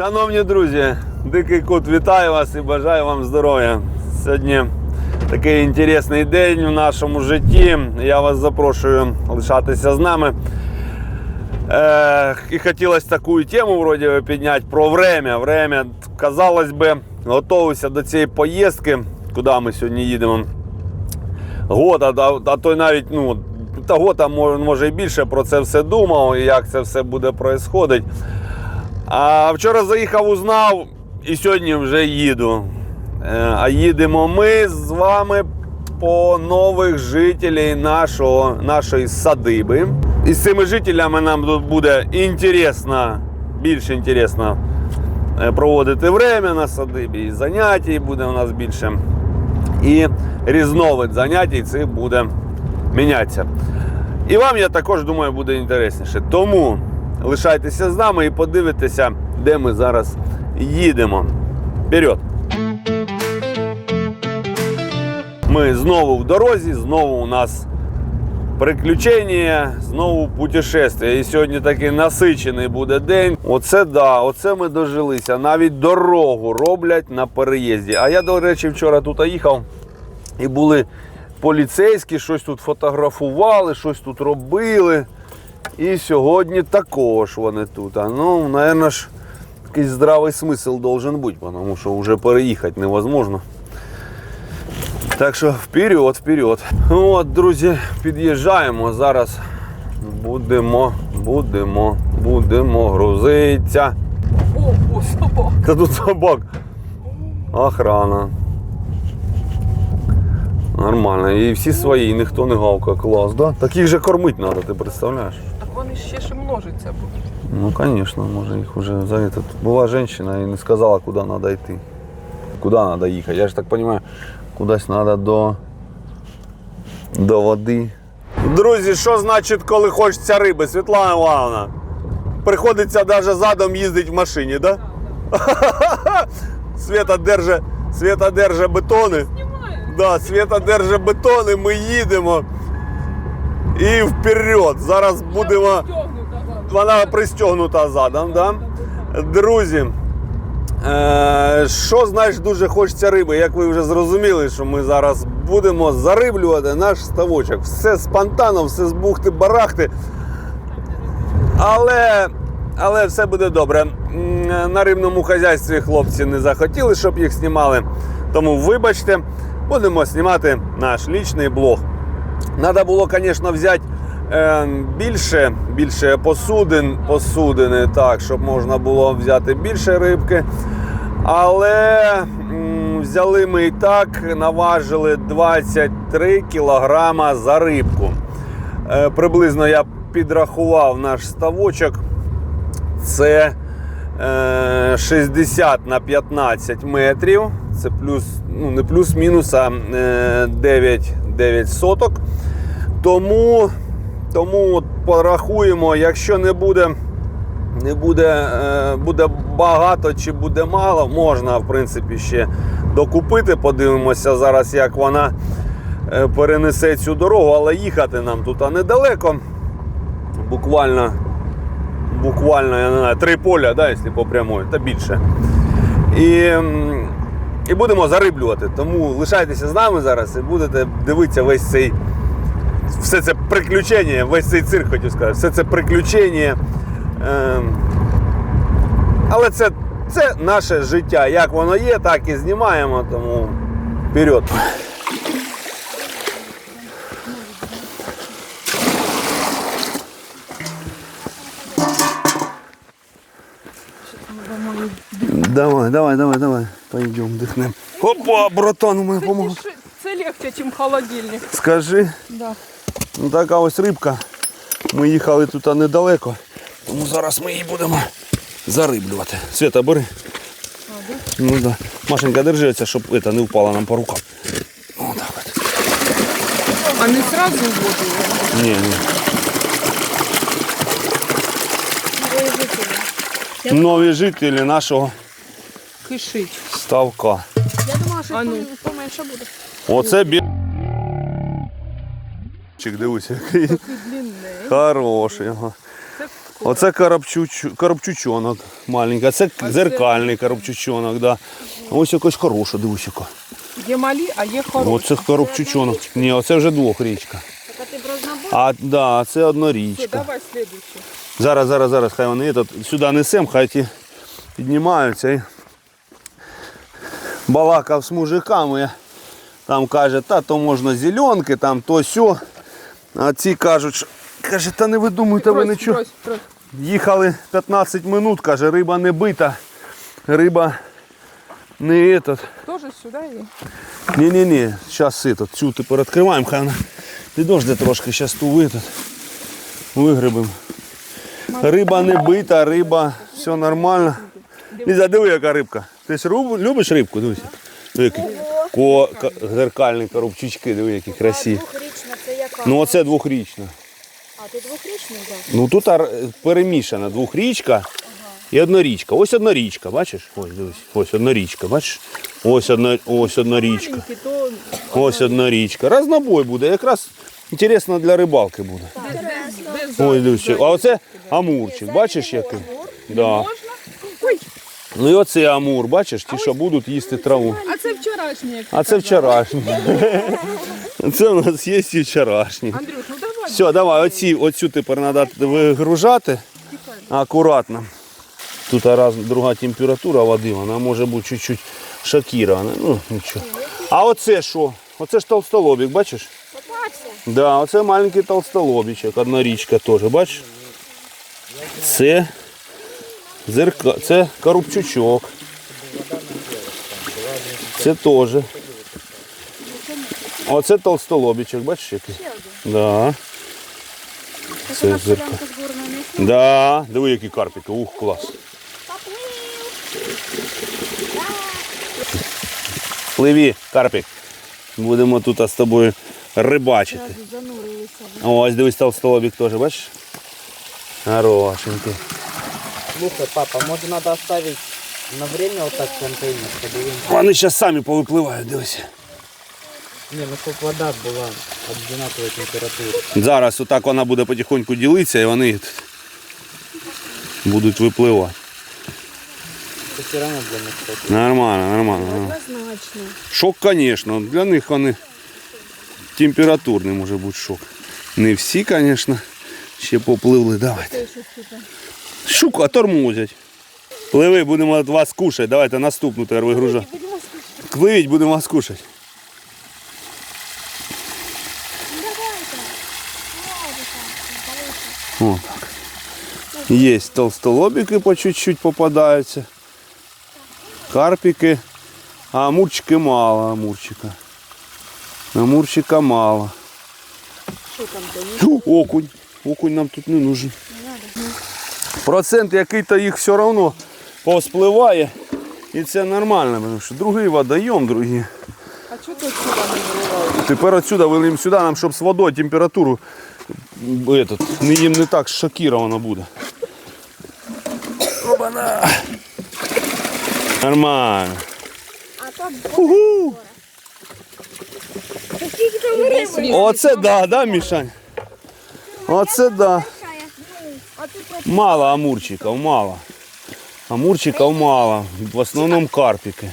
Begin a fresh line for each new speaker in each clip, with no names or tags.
Шановні друзі, Дикий Кут вітаю вас і бажаю вам здоров'я. Сьогодні такий інтересний день в нашому житті. Я вас запрошую лишатися з нами. Е, і хотілося таку тему вроді підняти про время. Время, казалось би, готувався до цієї поїздки, куди ми сьогодні їдемо. Год, а, а то навіть ну, та год, а мо- може і більше про це все думав, і як це все буде происходить. А вчора заїхав, узнав і сьогодні вже їду. Е, А їдемо ми з вами по нових жителів нашого, нашої садиби. І з цими жителями нам тут буде інтересно, більш інтересно е, проводити время на садибі. І заняття буде у нас більше. І різновид занять цих буде мінятися. І вам, я також думаю, буде інтересніше. Тому лишайтеся з нами і подивитеся, де ми зараз їдемо. Вперед! Ми знову в дорозі, знову у нас приключення, знову путешествие. І сьогодні такий насичений буде день. Оце да, оце ми дожилися. Навіть дорогу роблять на переїзді. А я, до речі, вчора тут їхав і були поліцейські, щось тут фотографували, щось тут робили. І сьогодні також вони тут. А ну, мабуть, ж якийсь здравий смисл должен бути, тому що вже переїхати невозможно. Так що вперед, вперед. От, друзі, під'їжджаємо. Зараз будемо, будемо, будемо грузитися.
О, о, собак.
Та тут собак. Охрана. Нормально. І всі свої, ніхто не гавка. Клас, да? Так їх же кормити треба, ти представляєш?
Так вони ще ж і множиться будуть.
Ну, конечно, може їх уже за этот. Була жінка і не сказала, куди треба йти. Куди треба їхати. Я ж так розумію, кудись треба до, до води. Друзі, що значить, коли хочеться риби, Світлана Івановна? Приходиться навіть задом їздити в машині, так? Да? Света держа, Света держа бетони. Да, Света держа бетони, ми їдемо. І вперед. Зараз будемо. Вона пристегнута задом, да? Друзі, е, що знаєш, дуже хочеться риби. Як ви вже зрозуміли, що ми зараз будемо зариблювати наш ставочок. Все спонтанно, все з бухти-барахти. Але, але все буде добре. На рибному хазяйстві хлопці не захотіли, щоб їх знімали. Тому вибачте, будемо знімати наш лічний блог. Надо було, звісно, взяти е, більше, більше посудин, посудини, так, щоб можна було взяти більше рибки. Але м, взяли ми і так, наважили 23 кілограма за рибку. Е, приблизно я підрахував наш ставочок. Це 60 на 15 метрів. Це плюс, ну не плюс-мінус, а е, 9, 9 соток. Тому, тому порахуємо, якщо не буде, не буде, е, буде багато чи буде мало, можна в принципі ще докупити. Подивимося зараз, як вона е, перенесе цю дорогу, але їхати нам тут недалеко. Буквально, буквально, я не знаю, три поля, да, якщо по прямой, та більше. І, і будемо зариблювати. Тому лишайтеся з нами зараз і будете дивитися весь цей все це приключення, весь цей цирк хотів сказати, все це приключення. Ем, але це, це наше життя. Як воно є, так і знімаємо, тому вперед. Давай, давай, давай, давай. Пойдем, дихнем. Опа, братан, ми
Це,
помогли.
це легче, ніж холодильник.
Скажи,
Да.
ну така ось рибка. Ми їхали тут недалеко, тому зараз ми її будемо зариблювати. Света, бери. Ну да. Машенька, держи це, щоб это, не впало нам по рукам. Отак от.
А не сразу в воду.
Ні, ні. Нові жителі нашого
Кишить.
ставка.
Я думала, що
А ну.
пом- поменше буде.
Оце бі... Чик, дивися, який
Такий длинний.
хороший. Ага.
Це
Оце коробчуч... коробчучонок маленький, а це зеркальний коробчучонок, да. Ось якось хороша, дивись яка.
Є малі, а є хороші.
Оце коробчучонок. Ні, оце вже двохрічка.
Так а ти рознобор?
А, да, це
Все,
однорічка.
давай слідуючу.
Зараз, зараз, зараз, хай вони тут сюди несем, хай ті піднімаються. І... Балакав з мужиками. Там каже, та то можна зеленки, там то сьо. А ці кажуть, що, каже, та не видумуйте ви нічого. Їхали 15 минут, каже, риба не бита. Риба не этот.
Тоже сюди є.
Ні-ні-ні, зараз этот, цю тепер відкриваємо, хай вона підожде трошки, зараз ту витат. Вигребемо. Риба не бита, риба, все нормально. Ліза, диви, яка рибка. Ти ж руб- любиш рибку? Дивися. Ко, зеркальні коробчички, диви, які красиві.
Двохрічна, це яка?
Ну оце двохрічна.
А ти двохрічний взяв?
Ну тут ар- перемішана двохрічка і однорічка. Ось однорічка, бачиш? Ось дивись, ось однорічка, бачиш? Ось одна, ось однорічка.
Маленькі, то
Ось однорічка. Разнобой буде. Якраз інтересно для рибалки буде.
без
Ой, дивись. А оце амурчик, бачиш який? Да. Ну і оце амур, бачиш, ті, що будуть їсти траву.
А це вчорашні. як
А це вчорашній. Це у нас є і вчорашній.
Андрюш, ну давай.
Все, давай, оці, оцю тепер треба вигружати акуратно. Тут раз, друга температура води, вона може бути чуть-чуть шокірована. Ну, нічого. А оце що? Оце ж толстолобік, бачиш? Да, оце маленький толстолобічок, одна річка теж, бачиш? Це зерка, це коробчучок. Це теж. Оце толстолобічок, бачиш який? Да.
Це
Це
вона
зеркало.
солянка з горного м'яса.
Да, диви, які карпики. Ух, клас. Пливі, карпик. Будемо тут з тобою рибачити. Ось дивись толстолобік теж, бачиш? Хорошенький.
Слухай, папа, может надо оставить на время вот так контейнер, чтобы він...
Вони зараз самі повипливають, дивись.
Не, ну щоб вода була одинакової температури.
Зараз отак вона буде потихоньку ділитися і вони будуть випливати.
Це все равно для них так.
Нормально, нормально. нормально.
Однозначно.
Шок, звісно, для них вони температурний може бути шок. Не всі, звісно, ще попливли. Давайте. Щука тормозять. Пливи, будемо вас кушати. Давайте наступну тепер вигружати. Пливіть, будемо вас кушати. О, так. Є толстолобики по чуть-чуть попадаються. Карпики. А амурчики мало, амурчика. Амурчика мало. Фу, Окунь. Окунь нам тут не нужен. Процент який-то їх все одно повспливає. І це нормально, тому що другий водойом, другі.
А чого ти сюди не виливаєш?
Тепер отсюда вилиємо сюди, нам щоб з водою температуру этот, не їм не так шокіровано буде. Опана. Нормально.
А то
Угу. Оце да, да, Мішань? Оце да. Мало амурчиков, мало. Амурчиков мало. В основном карпики.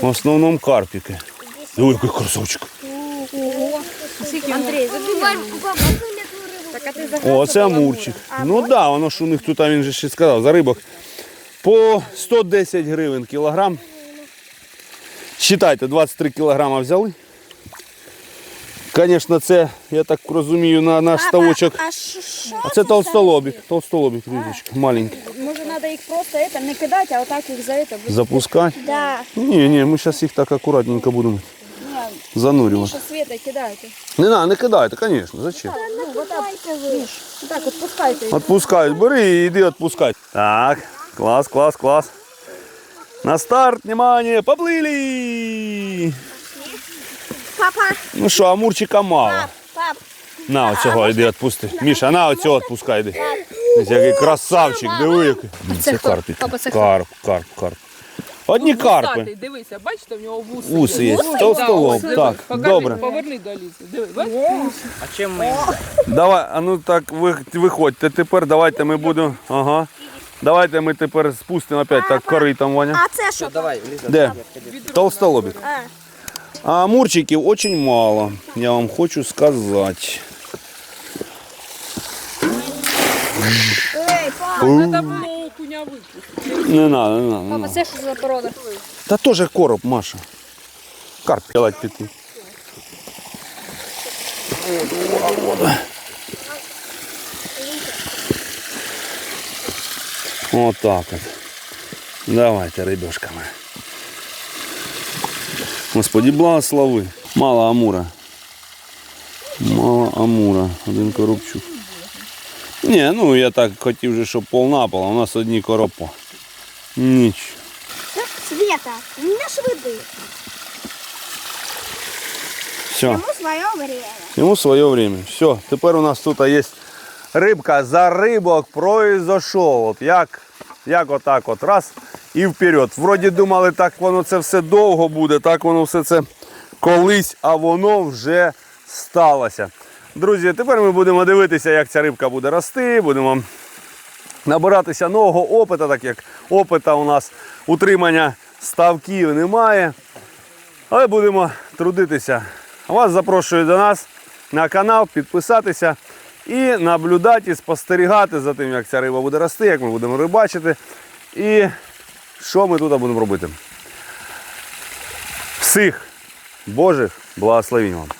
В основном карпики. Ой, який красавчик.
Андрій.
О, це амурчик. Ну так, да, воно ж у них тут, він же ще сказав, за рибок. По 110 гривень кілограм. Считайте, 23 кілограма взяли. Звісно, це, я так розумію, на наш ставочок.
А що? що
А це толстолобік. Толстолобік, різочка, маленький.
Може треба їх просто это, не кидати, а отак їх за это.
Запускати.
Да.
Ні, ні, ми зараз їх так акуратненько будемо занурювати.
Що світа кидайте.
Не надо, не кидайте, звісно, зачем?
Ну, вот так. Міш, так, от пускайте їх.
Отпускають, бери і йди відпускай. Так, клас, клас, клас. На старт, внимание, поплили.
Папа,
Ну що, амурчика мало.
пап,
На оцього йди відпусти. Міша, на оцього відпускай йди. Ось який красавчик, диви який. Це карпік. Карп, карп, карп. Одні
Ну,
карпи.
Дивися, бачите, в нього вуси.
Вуси є.
Да, ось,
так, добре.
Поверни до Лізи. Диви, бачиш?
А чем мы?
Давай, а ну так ви, виходьте тепер, давайте ми будемо. Ага. Давайте ми тепер спустимо опять так коритом, Ваня.
А це що?
Давай, Лиза.
Де? Толстолобик.
А,
А амурчиків очень мало, я вам хочу сказати.
ей, папа.
Треба було окуня випустити.
Не надо, не надо. Не
Папа,
надо.
це що за порода?
Та теж короб, Маша. Карп пілать піти. Вот так вот. Давайте, рыбешками. Господи, благослови. Мало амура. Мало амура. Один коробчук. Ні, ну я так хотів же, щоб пол на пол, а у нас одні коропа. Нічого.
Света, не швиди.
Все.
Йому своє время.
Йому своє время. Все, тепер у нас тут є рибка за рибок произошов. От як, як отак от раз І вперед. Вроді думали, так воно це все довго буде, так воно все це колись, а воно вже сталося. Друзі, тепер ми будемо дивитися, як ця рибка буде рости, будемо набиратися нового опиту, так як опита у нас утримання ставків немає. Але будемо трудитися. Вас запрошую до нас на канал, підписатися і наблюдати, спостерігати за тим, як ця риба буде рости, як ми будемо рибачити і що ми тут будемо робити. Всіх Божих благословень вам!